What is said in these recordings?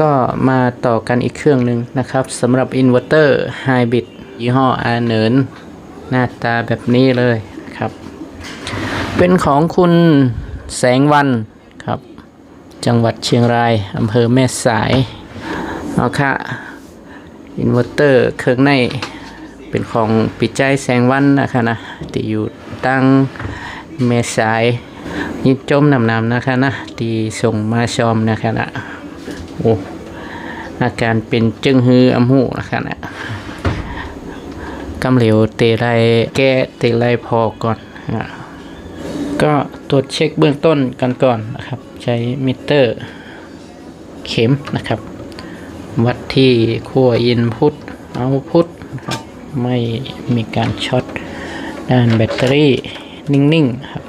ก็มาต่อกันอีกเครื่องหนึ่งนะครับสำหรับอินเวอร์เตอร์ไฮบริดยี่ห้ออาเนินหน้าตาแบบนี้เลยครับ เป็นของคุณแสงวันครับ จังหวัดเชียงรายอำเภอแม่สายเอาค่ะอินเวอร์เตอร์เครื่องในเป็นของปิดใจแสงวันนะคะนะที่อยู่ตั้งแม่สายยิดจมนำๆนะคะนะที่ส่งมาชมนะคะนะ อาการเป็นจึงฮืออำหูนะคะนะกำเหลวเตะไรแก้เตะไรพอก่อนนะก็ตรวจเช็คเบื้องต้นกันก่อนนะครับ ใช้มิเตอร์เข็มนะครับ วัดที่ขั้วอินพุตเอาพุตนะครับไม่มีการช็อตด้านแบตเตอรี่นิ่งๆครับ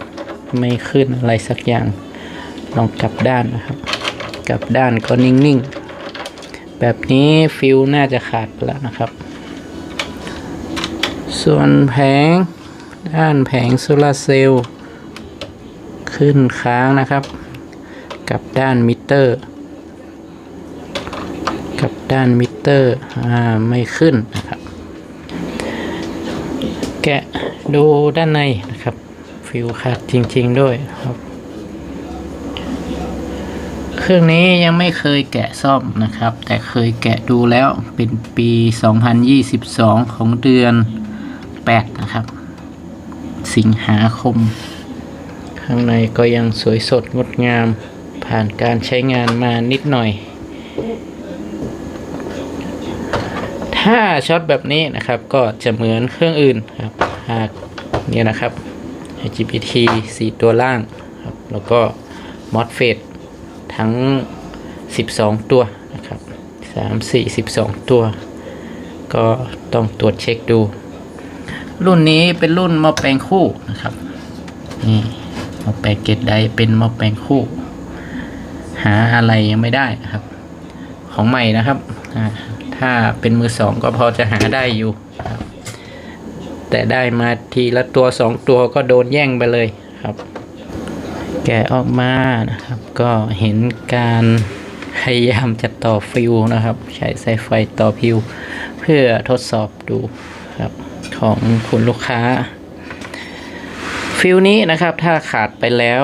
ไม่ขึ้นอะไรสักอย่างลองกลับด้านนะครับ กับด้านก็นิ่งๆ แบบนี้ฟิวน่าจะขาดไปแล้วนะครับ ส่วนแผงด้านแผงโซลาร์เซลล์ขึ้นค้างนะครับ กับด้านมิเตอร์ กับด้านมิเตอร์อ่าไม่ขึ้นนะครับ แกะดูด้านในนะครับ ฟิวขาดจริงๆด้วยครับ เครื่องนี้ยังไม่เคยแกะซ่อมนะครับ แต่เคยแกะดูแล้วเป็นปี 2022 ของเดือน 8 นะครับ สิงหาคม ข้างในก็ยังสวยสดงดงาม ผ่านการใช้งานมานิดหน่อย ถ้าช็อตแบบนี้นะครับก็จะเหมือนเครื่องอื่นครับหากเนี่ยนะครับ IGBT 4 ตัวล่างครับแล้วก็ MOSFET ทั้ง 12 ตัวนะครับ3 4 12 ตัว ก็ต้องตรวจเช็คดู รุ่นนี้เป็นรุ่นมอแปลงคู่นะครับนี่มาแปลงเกตไดเป็นมาแปลงคู่ หาอะไรยังไม่ได้นะครับ ของใหม่นะครับถ้าเป็นมือสองก็พอจะหาได้อยู่ แต่ได้มาทีละตัวสองตัวก็โดนแย่งไปเลยครับ แกะออกมานะครับ ก็เห็นการพยายามจะต่อฟิวนะครับ ใช้สายไฟต่อฟิว เพื่อทดสอบดูครับของคุณลูกค้า ฟิวนี้นะครับถ้าขาดไปแล้ว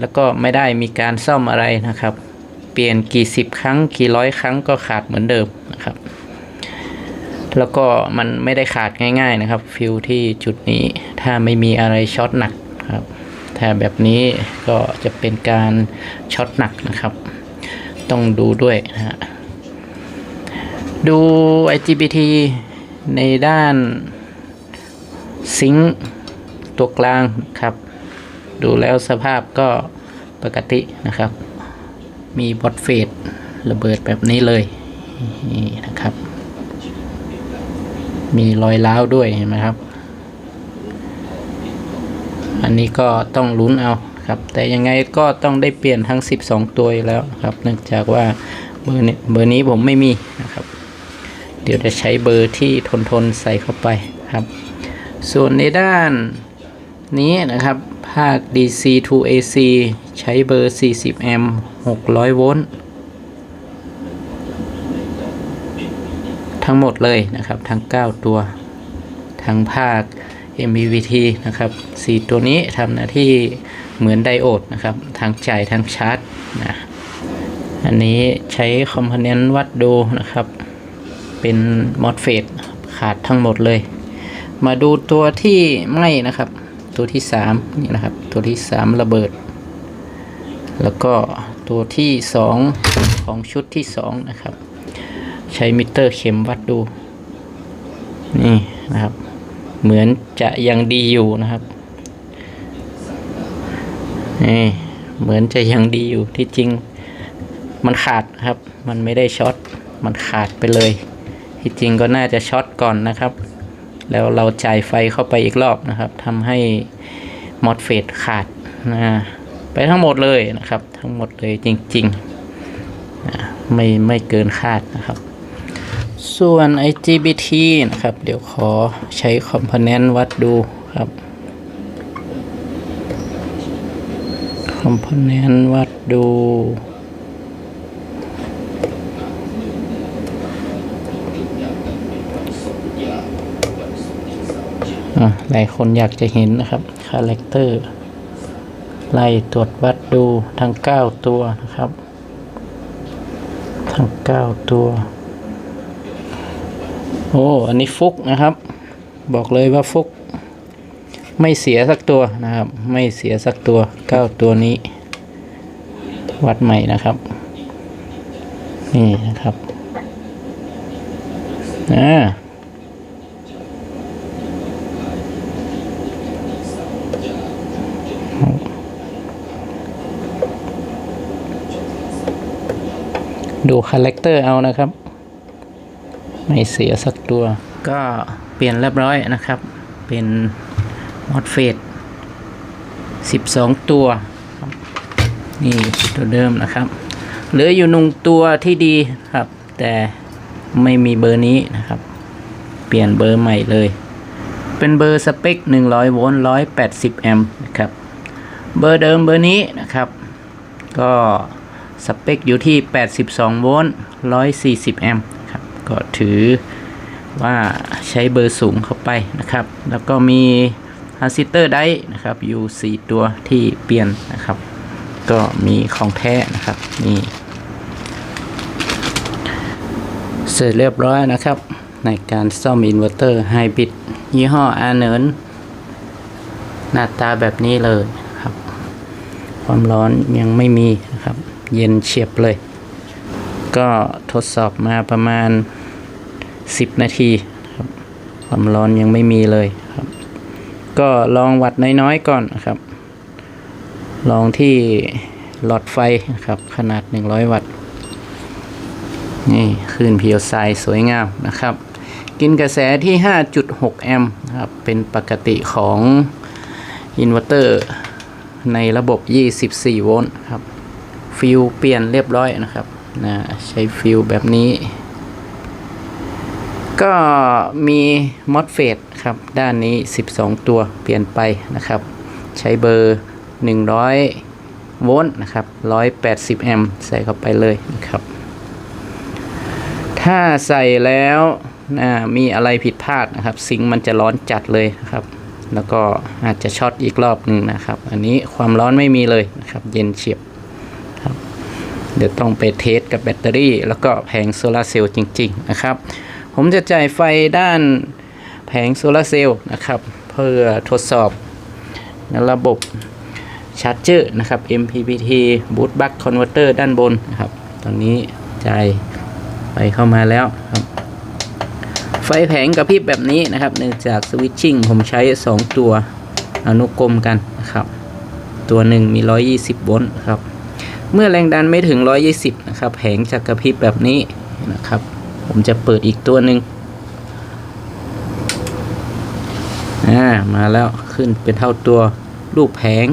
แล้วก็ไม่ได้มีการซ่อมอะไรนะครับ เปลี่ยนกี่สิบครั้งกี่ร้อยครั้งก็ขาดเหมือนเดิมนะครับ แล้วก็มันไม่ได้ขาดง่าย ๆนะครับ ฟิวที่จุดนี้ถ้าไม่มีอะไรช็อตหนักครับ ถ้แบบนี้ก็จะเป็นการช็อตหนักนะครับ ต้องดูด้วยนะฮะดู IGBT ในด้านซิงตัวกลางครับ ดูแล้วสภาพก็ปกตินะครับ มีบอดเฟดระเบิดแบบนี้เลยนี่นะครับ มีรอยร้าวด้วยเห็นไหมครับ อันนี้ก็ต้องลุ้นเอาครับ แต่ยังไงก็ต้องได้เปลี่ยนทั้ง 12 ตัวแล้วครับเนื่องจากว่าเบอร์นี้เบอร์นี้ผมไม่มีนะครับ เดี๋ยวจะใช้เบอร์ที่ทนทนใส่เข้าไปครับ ส่วนในด้านนี้นะครับ ภาค DC to AC ใช้เบอร์ 40 แอมป์ 600 โวลต์ทั้งหมดเลยนะครับ ทั้ง 9 ตัว ทั้งภาค MPVT นะครับ4ตัวนี้ทำหน้าที่เหมือนไดโอดนะครับทั้งจ่ายทั้งชาร์จนะอันนี้ใช้คอมโพเนนต์วัดดูนะครับ เป็น MOSFET ขาดทั้งหมดเลย มาดูตัวที่ไม้นะครับ ตัวที่สามนี่นะครับ ตัวที่สามระเบิด แล้วก็ตัวที่สองของชุดที่สองนะครับ ใช้มิเตอร์เข็มวัดดู นี่นะครับ เหมือนจะยังดีอยู่นะครับนี่เหมือนจะยังดีอยู่ที่จริงมันขาดครับ มันไม่ได้ช็อตมันขาดไปเลย ที่จริงก็น่าจะช็อตก่อนนะครับ แล้วเราจ่ายไฟเข้าไปอีกรอบนะครับทำให้มอดเฟดขาดนะไปทั้งหมดเลยนะครับ ทั้งหมดเลยจริงๆนะไม่ไม่เกินคาดนะครับ ส่วน IGBT นะครับ เดี๋ยวขอใช้คอมโพเนนต์วัดดูครับ คอมโพเนนต์วัดดู หลายคนอยากจะเห็นนะครับ คาแรคเตอร์ ไล่ตรวจวัดดูทั้ง 9 ตัวนะครับ ทั้ง 9 ตัว โอ้ อันนี้ฟุกนะครับ บอกเลยว่าฟุก ไม่เสียสักตัวนะครับ ไม่เสียสักตัว9ตัวนี้ วัดใหม่นะครับ นี่นะครับอ่าดูคาแรคเตอร์เอานะครับ ไม่เสียสักตัว ก็เปลี่ยนเรียบร้อยนะครับ เป็นมอดเฟด12 ตัวครับนี่ตัวเดิมนะครับเหลืออยู่หนึ่งตัวที่ดีครับ แต่ไม่มีเบอร์นี้นะครับ เปลี่ยนเบอร์ใหม่เลย เป็นเบอร์สเปค 100 โวลต์ 180 แอมป์นะครับ เบอร์เดิมเบอร์นี้นะครับ ก็สเปคอยู่ที่ 82 โวลต์ 140 แอมป์ ก็ถือว่าใช้เบอร์สูงเข้าไปนะครับ แล้วก็มีฮันซิเตอร์ไดนะครับอยู่ 4 ตัวที่เปลี่ยนนะครับ ก็มีของแท้นะครับนี่เสร็จเรียบร้อยนะครับ ในการซ่อมอินเวอร์เตอร์ไฮบริดยี่ห้ออาเนินหน้าตาแบบนี้เลยครับ ความร้อนยังไม่มีนะครับ เย็นเฉียบเลย ก็ทดสอบมาประมาณ 10 นาทีครับความร้อนยังไม่มีเลยครับ ก็ลองวัดน้อยๆก่อนนะครับ ลองที่หลอดไฟครับ ขนาด 100 วัตต์นี่คลื่นเพียวไซสวยงามนะครับ กินกระแสที่ 5.6 แอมป์ครับ เป็นปกติของอินเวอร์เตอร์ในระบบ 24 โวลต์ครับ ฟิลเปลี่ยนเรียบร้อยนะครับนะใช้ฟิลแบบนี้ ก็มีมอดเฟดครับ ด้านนี้ 12 ตัวเปลี่ยนไปนะครับ ใช้เบอร์ 100 โวลต์นะครับ 180 แอมป์ใส่เข้าไปเลยนะครับ ถ้าใส่แล้วมีอะไรผิดพลาดนะครับ ซิงค์มันจะร้อนจัดเลยนะครับ แล้วก็อาจจะช็อตอีกรอบหนึ่งนะครับ อันนี้ความร้อนไม่มีเลยนะครับ เย็นเฉียบครับ เดี๋ยวต้องไปเทสกับแบตเตอรี่ แล้วก็แผงโซลาร์เซลล์จริง ๆ นะครับ ผมจะจ่ายไฟด้านแผงโซลาร์เซลล์นะครับ เพื่อทดสอบระบบชาร์จเจอร์นะครับ MPPT Boot Buck Converter ด้านบนนะครับ ตอนนี้จ่ายไฟเข้ามาแล้วครับ ไฟแผงกระพริบแบบนี้นะครับ เนื่องจากสวิตชิ่งผมใช้ 2 ตัวอนุกรมกันนะครับ ตัวหนึ่งมี 120 โวลต์ครับ เมื่อแรงดันไม่ถึง 120 นะครับ แผงจะกระพริบแบบนี้นะครับ ผมจะเปิดอีกตัวหนึ่งอ่ามาแล้วขึ้นเป็นเท่าตัวรูปแผง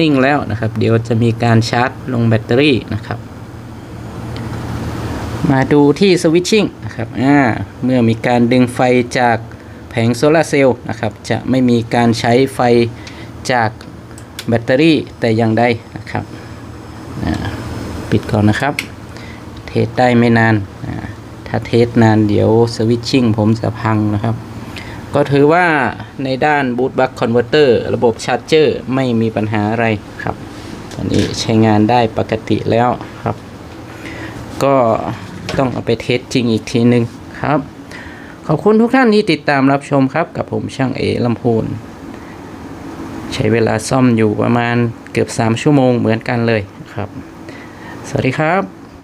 นิ่งแล้วนะครับ เดี๋ยวจะมีการชาร์จลงแบตเตอรี่นะครับ มาดูที่สวิตชิ่งนะครับอ่าเมื่อมีการดึงไฟจากแผงโซลาร์เซลล์นะครับ จะไม่มีการใช้ไฟจากแบตเตอรี่แต่อย่างใดนะครับ ปิดก่อนนะครับ เทสได้ไม่นานอ่า ถ้าเทสนานเดี๋ยวสวิตชิ่งผมจะพังนะครับ ก็ถือว่าในด้านบูตบัคคอนเวอร์เตอร์ระบบชาร์จเจอร์ไม่มีปัญหาอะไรครับ ตอนนี้ใช้งานได้ปกติแล้วครับ ก็ต้องเอาไปเทสจริงอีกทีหนึ่งครับ ขอบคุณทุกท่านที่ติดตามรับชมครับ กับผมช่างเอลำพูนใช้เวลาซ่อมอยู่ประมาณเกือบ 3 ชั่วโมงเหมือนกันเลยครับ สวัสดีครับ